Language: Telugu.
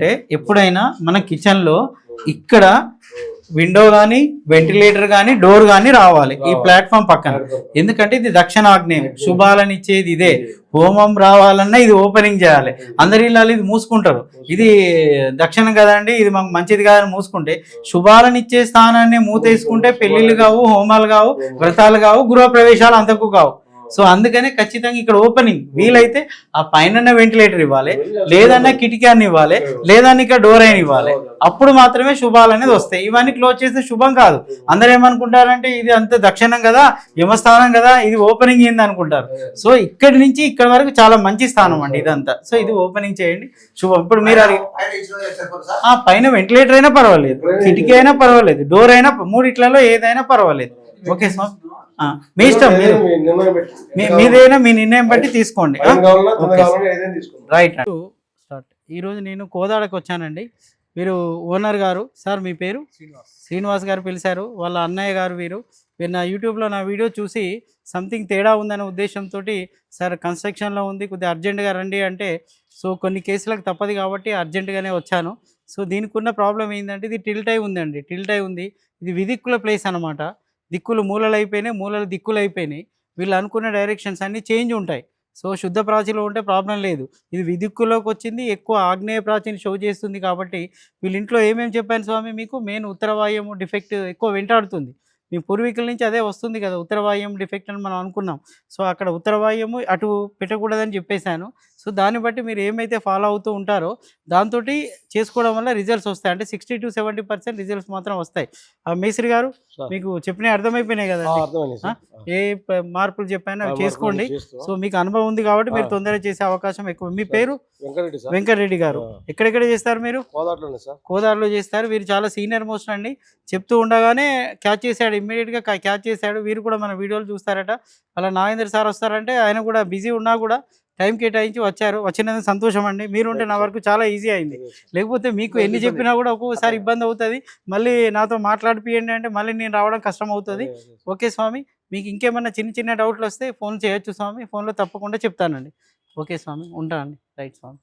అంటే ఎప్పుడైనా మన కిచెన్లో ఇక్కడ విండో కానీ వెంటిలేటర్ కానీ డోర్ కానీ రావాలి. ఈ ప్లాట్ఫామ్ పక్కన. ఎందుకంటే ఇది దక్షిణాగ్నేయం. శుభాలను ఇచ్చేది ఇదే. హోమం రావాలన్నా ఇది ఓపెనింగ్ చేయాలి. అందరి ఇళ్ళలో ఇది మూసుకుంటారు. ఇది దక్షిణం కదండి ఇది మాకు మంచిది కాదని మూసుకుంటే శుభాలను ఇచ్చే స్థానాన్ని మూతేసుకుంటే పెళ్ళిళ్ళు కావు హోమాలు కావు వ్రతాలు కావు గృహ ప్రవేశాలు అంతకు కావు. సో అందుకనే ఖచ్చితంగా ఇక్కడ ఓపెనింగ్ వీలైతే ఆ పైన వెంటిలేటర్ ఇవ్వాలి లేదన్నా కిటికీ అని ఇవ్వాలి లేదన్నా ఇక్కడ డోర్ అయిన ఇవ్వాలి. అప్పుడు మాత్రమే శుభాలు అనేది వస్తాయి. ఇవన్నీ క్లోజ్ చేస్తే శుభం కాదు. అందరూ ఏమనుకుంటారంటే ఇది అంత దక్షిణం కదా యమస్థానం కదా ఇది ఓపెనింగ్ ఏంది అనుకుంటారు. సో ఇక్కడి నుంచి ఇక్కడ వరకు చాలా మంచి స్థానం అండి ఇదంతా. సో ఇది ఓపెనింగ్ చేయండి. శుభం. ఇప్పుడు మీరు అడిగి ఆ పైన వెంటిలేటర్ అయినా పర్వాలేదు. కిటికీ అయినా పర్వాలేదు. డోర్ అయినా మూడిట్లలో ఏదైనా పర్వాలేదు. ఓకే స్వామి ఆ, మీ ఇష్టం మీరు మీ మీదైనా మీ నిర్ణయం బట్టి తీసుకోండి. రైట్ స్టార్ట్ ఈరోజు నేను కోదాడకు వచ్చానండి. మీరు ఓనర్ గారు సార్ మీ పేరు? శ్రీనివాస్. గారు పిలిచారు. వాళ్ళ అన్నయ్య గారు వీరు. మీరు నా యూట్యూబ్లో నా వీడియో చూసి సంథింగ్ తేడా ఉందనే ఉద్దేశంతో సార్ కన్స్ట్రక్షన్లో ఉంది కొద్దిగా అర్జెంటుగా రండి అంటే సో కొన్ని కేసులకు తప్పదు కాబట్టి అర్జెంటుగానే వచ్చాను. సో దీనికి ఉన్న ప్రాబ్లం ఏంటంటే ఇది టిల్టై ఉందండి. టిల్టై ఉంది. ఇది విదిక్కుల ప్లేస్ అనమాట దిక్కులు మూలలు అయిపోయినాయి మూలలు దిక్కులు అయిపోయినాయి వీళ్ళు అనుకున్న డైరెక్షన్స్ అన్నీ చేంజ్ ఉంటాయి. సో శుద్ధ ప్రాచీలో ఉంటే ప్రాబ్లం లేదు. ఇది విదిక్కులోకి వచ్చింది ఎక్కువ ఆగ్నేయ ప్రాచీని షో చేస్తుంది కాబట్టి వీళ్ళ ఇంట్లో ఏమేమి చెప్పాను స్వామి మీకు? మెయిన్ ఉత్తరవాయము డిఫెక్ట్ ఎక్కువ వెంటాడుతుంది. మీ పూర్వీకుల నుంచి అదే వస్తుంది కదా ఉత్తరవాయం డిఫెక్ట్ అని మనం అనుకున్నాం. సో అక్కడ ఉత్తరవాయము అటు పెట్టకూడదని చెప్పేశాను. సో దాన్ని బట్టి మీరు ఏమైతే ఫాలో అవుతూ ఉంటారో దాంతో చేసుకోవడం వల్ల రిజల్ట్స్ వస్తాయి. అంటే sixty to seventy percent results మాత్రం వస్తాయి. ఆ మేస్త్రి గారు మీకు చెప్పినవి అర్థమైపోయినాయి కదా ఏ మార్పులు చెప్పానో చేసుకోండి. సో మీకు అనుభవం ఉంది కాబట్టి మీరు. తొందరగా చేసే అవకాశం ఎక్కువ. మీ పేరు? వెంకటరెడ్డి గారు. ఎక్కడెక్కడ చేస్తారు మీరు? కోదారులో చేస్తారు. వీరు చాలా సీనియర్ మోస్ట్ అండి. చెప్తూ ఉండగానే క్యాచ్ చేశాడు. ఇమ్మీడియట్గా క్యాచ్ చేశాడు. వీరు కూడా మన వీడియోలు చూస్తారట. అలా నాగేంద్ర సార్ వస్తారంటే ఆయన కూడా బిజీ ఉన్నా కూడా టైం కేటాయించి వచ్చారు. వచ్చినందుకు సంతోషం అండి. మీరుంటే నా వరకు చాలా ఈజీ అయింది. లేకపోతే మీకు ఎన్ని చెప్పినా కూడా ఒక్కొక్కసారి ఇబ్బంది అవుతుంది. మళ్ళీ నాతో మాట్లాడిపియండి అంటే మళ్ళీ నేను రావడం కష్టం అవుతుంది. ఓకే స్వామి. మీకు ఇంకేమన్నా చిన్న చిన్న డౌట్లు వస్తే ఫోన్ చేయొచ్చు స్వామి. ఫోన్లో తప్పకుండా చెప్తానండి. ఓకే స్వామి. ఉంటానండి. రైట్ స్వామి.